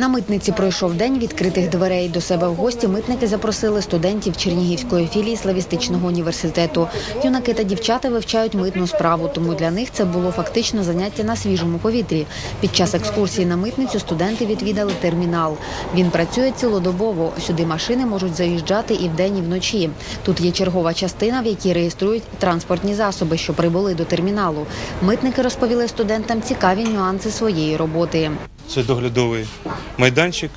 На митниці пройшов день відкритих дверей. До себе в гості митники запросили студентів Чернігівської філії Славістичного університету. Юнаки та дівчата вивчають митну справу, тому для них це було фактично заняття на свіжому повітрі. Під час екскурсії на митницю студенти відвідали термінал. Він працює цілодобово. Сюди машини можуть заїжджати і вдень, і вночі. Тут є чергова частина, в якій реєструють транспортні засоби, що прибули до терміналу. Митники розповіли студентам цікаві нюанси своєї роботи. Це доглядовий майданчик.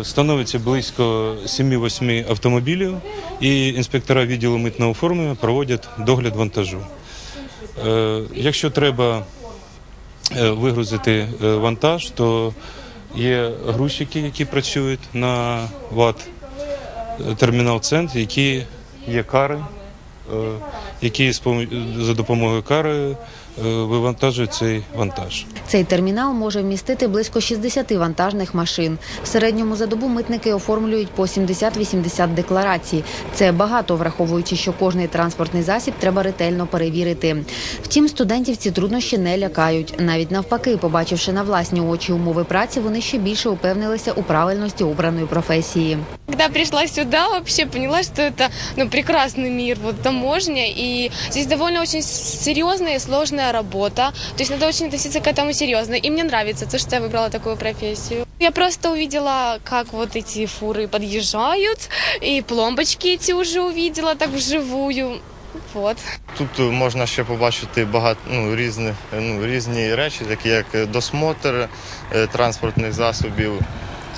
Е, Становиться близько 7-8 автомобілів, і інспектора відділу митного оформлення проводять догляд вантажу. Е, Якщо треба е, вигрузити вантаж, то є грузчики, які працюють на ВАТ термінал центр, які є кари, які за допомогою кари е, вивантажують цей вантаж. Цей термінал може вмістити близько 60 вантажних машин. В середньому за добу митники оформлюють по 70-80 декларацій. Це багато, враховуючи, що кожний транспортний засіб треба ретельно перевірити. Втім, студентів ці труднощі не лякають. Навіть навпаки, побачивши на власні очі умови праці, вони ще більше упевнилися у правильності обраної професії. Когда пришла сюда, вообще поняла, что это ну, прекрасный мир, вот таможня, и здесь довольно очень серьезная и сложная работа, то есть надо очень относиться к этому серьезно, и мне нравится то, что я выбрала такую профессию. Я просто увидела, как вот эти фуры подъезжают, и пломбочки эти уже увидела так вживую, вот. Тут можна ще побачити багато ну, різних ну, різні речі, такі як досмотр е, транспортних засобів,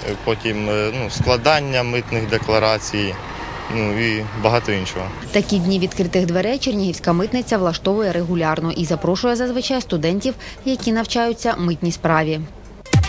е, потім е, ну, складання митних декларацій, ну і багато іншого. Такі дні відкритих дверей Чернігівська митниця влаштовує регулярно і запрошує зазвичай студентів, які навчаються митній справі.